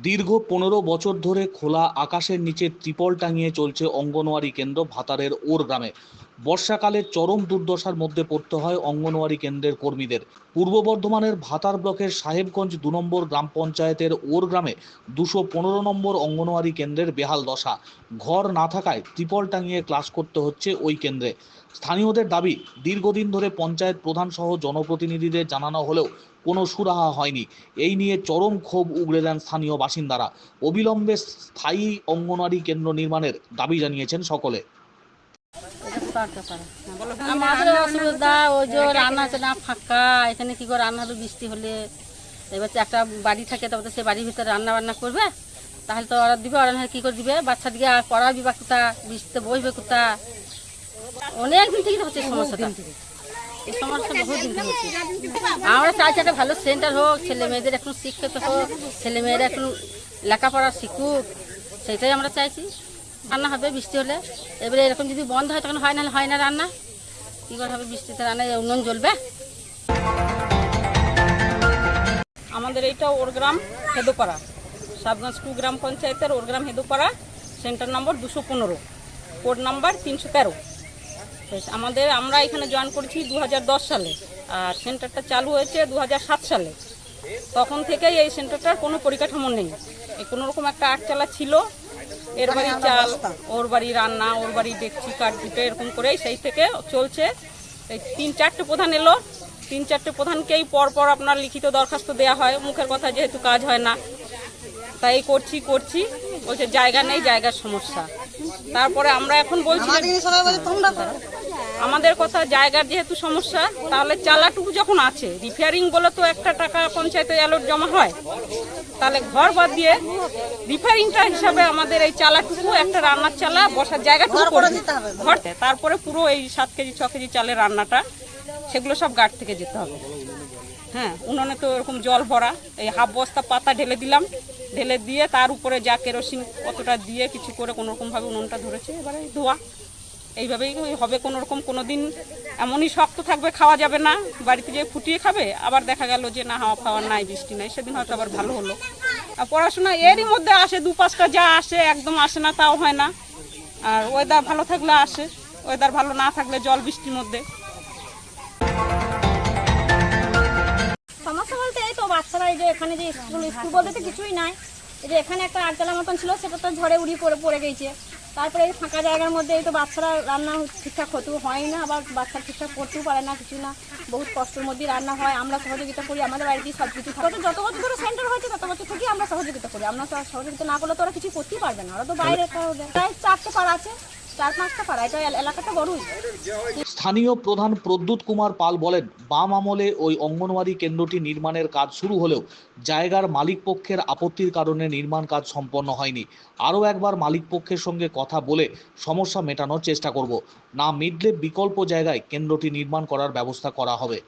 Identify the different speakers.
Speaker 1: দীর্ঘ পনেরো বছর ধরে খোলা আকাশের নিচে ত্রিপল টাঙিয়ে চলছে অঙ্গনওয়াড়ি কেন্দ্র ভাতারের ওর গ্রামে। বর্ষাকালে চরম দুর্দশার মধ্যে পড়তে হয় অঙ্গনওয়াড়ি কেন্দ্রের কর্মীদের। পূর্ব বর্ধমানের ভাতার ব্লকের সাহেবগঞ্জ দু নম্বর গ্রাম পঞ্চায়েতের ওর গ্রামে দুশো পনেরো নম্বর অঙ্গনওয়াড়ি কেন্দ্রের বেহাল দশা। ঘর না থাকায় ত্রিপল টাঙিয়ে ক্লাস করতে হচ্ছে ওই কেন্দ্রে। স্থানীয়দের দাবি, দীর্ঘদিন ধরে পঞ্চায়েত প্রধান সহ জনপ্রতিনিধিদের জানানো হলেও কোনো সুরাহা হয়নি। এই নিয়ে চরম ক্ষোভ উগড়ে দেন স্থানীয় বাসিন্দারা। অবিলম্বে স্থায়ী অঙ্গনওয়াড়ি কেন্দ্র নির্মাণের দাবি জানিয়েছেন সকলে।
Speaker 2: আমাদের অসুবিধা ওই যে রান্না না ফাঁকা এখানে কি করে রান্না হবে বৃষ্টি হলে। এবার একটা বাড়ি থাকে তবে তো সে বাড়ির ভিতরে রান্না বান্না করবে তাহলে তো অর্ডার দিবে অর্ডার কি করে দিবে? বাচ্চা দিকে আর পড়াবি বা কোথা বৃষ্টিতে বসবে কোথা? অনেক দিন থেকে হচ্ছে সমস্যাটা। এই সমস্যা বহু দিন থেকে হচ্ছে। আমরা চাইছি একটা ভালো সেন্টার হোক ছেলে মেয়েদের এখন শিক্ষিত হোক ছেলে মেয়েরা এখন লেখাপড়া শিখুক সেটাই আমরা চাইছি। রান্না হবে বৃষ্টি হলে। এবারে এরকম যদি বন্ধ হয়, তখন হয় না হয় না রান্না। কী করে হবে? বৃষ্টিতে রান্না উনুন জ্বলবে।
Speaker 3: আমাদের এইটা ওর গ্রাম হেদোপাড়া। সাবগঞ্জ টু গ্রাম পঞ্চায়েতের ওরগ্রাম হেদোপাড়া, সেন্টার নম্বর দুশো পনেরো। কোড নাম্বার তিনশো তেরো। আমাদের, আমরা এখানে জয়েন করেছি দু হাজার দশ সালে, আর সেন্টারটা চালু হয়েছে দু হাজার সাত সালে। তখন থেকেই এই সেন্টারটার কোনো পরিকাঠামো নেই। কোনো রকম একটা আটচালা ছিল এর বাড়ি চাল ওর বাড়ি রান্না ওর বাড়ি দেখছি কাঠ দিতে এরকম করেই সেই থেকে চলছে। এই তিন চারটে প্রধান এলো। তিন চারটে প্রধানকেই পর পর আপনার লিখিত দরখাস্ত দেওয়া হয়। মুখের কথা যেহেতু কাজ হয় না। তাই করছি করছি। বলছে জায়গা নেই জায়গার সমস্যা। তারপরে আমরা এখন বলছি আমাদের কথা জায়গার যেহেতু সমস্যা তাহলে চালাটুকু যখন আছে রিপেয়ারিং বলে তো একটা টাকা পঞ্চায়েতে অ্যালোট জমা হয় তাহলে ঘর বাদ দিয়ে রিপেয়ারিংটা হিসাবে আমাদের এই চালাটুকু একটা রান্নার চালা বসার জায়গাটুকু করে দিতে হবে। ঘর তারপরে পুরো এই সাত কেজি ছ কেজি চালের রান্নাটা সেগুলো সব গাঠ থেকে যেতে হবে। হ্যাঁ উনুনে তো এরকম জল ভরা এই হাফ বস্তা পাতা ঢেলে দিলাম ঢেলে দিয়ে তার উপরে যা কেরোসিন কতটা দিয়ে কিছু করে কোনো রকমভাবে উনুনটা ধরেছে এবারে ধোয়া। এইভাবেই হবে কোনো রকম, কোনো দিন এমনই শক্ত থাকবে, খাওয়া যাবে না। বাড়িতে যেয়ে ফুটিয়ে খাবে, আবার দেখা গেল যে না, হাওয়া খাওয়ার নাই, বৃষ্টি নাই, সেদিন হয়তো আবার ভালো হলো। আর পড়াশোনা এরই মধ্যে আসে, দু পাঁচটা যা আসে, একদম আসে না, তাও হয় না। আর ওয়েদার ভালো থাকলে আসে ওয়েদার ভালো না থাকলে জল বৃষ্টির মধ্যে।
Speaker 4: সমস্যা বলতে এই তো বাচ্চারা, এই যে এখানে যে স্কুল তো কিছুই নাই। এই যে এখানে একটা আটতলা মতন ছিল, সেটা তো ঝড়ে উড়িয়ে পড়ে পড়ে গেছে। তারপরে এই ফাঁকা জায়গার মধ্যে এই তো বাচ্চারা রান্না ঠিকঠাক হতেও হয় না আবার বাচ্চারা ঠিকঠাক করতেও পারে না কিছু না। বহুত কষ্টের মধ্যেই রান্না হয় আমরা সহযোগিতা করি আমাদের বাড়িতেই সব কিছু থাকে। যত বছর ধরে সেন্টার হয়েছে তত বছর থেকেই আমরা সহযোগিতা করি। আমরা সহযোগিতা না করলে তো ওরা কিছু করতেই পারবে না ওরা তো বাইরে প্রায় চারটে পাড়া আছে। চার পাঁচটা পাড়া এলাকাটা
Speaker 1: স্থানীয় প্রধান প্রদ্যুৎ কুমার পাল বলেন, বাম আমলে ওই অঙ্গনওয়াড়ি কেন্দ্রটি নির্মাণের কাজ শুরু হলেও জায়গার মালিক পক্ষের আপত্তির কারণে নির্মাণ কাজ সম্পন্ন হয়নি। আরও একবার মালিক পক্ষের সঙ্গে কথা বলে সমস্যা মেটানোর চেষ্টা করব। না মিডলে বিকল্প জায়গায় কেন্দ্রটি নির্মাণ করার ব্যবস্থা করা হবে।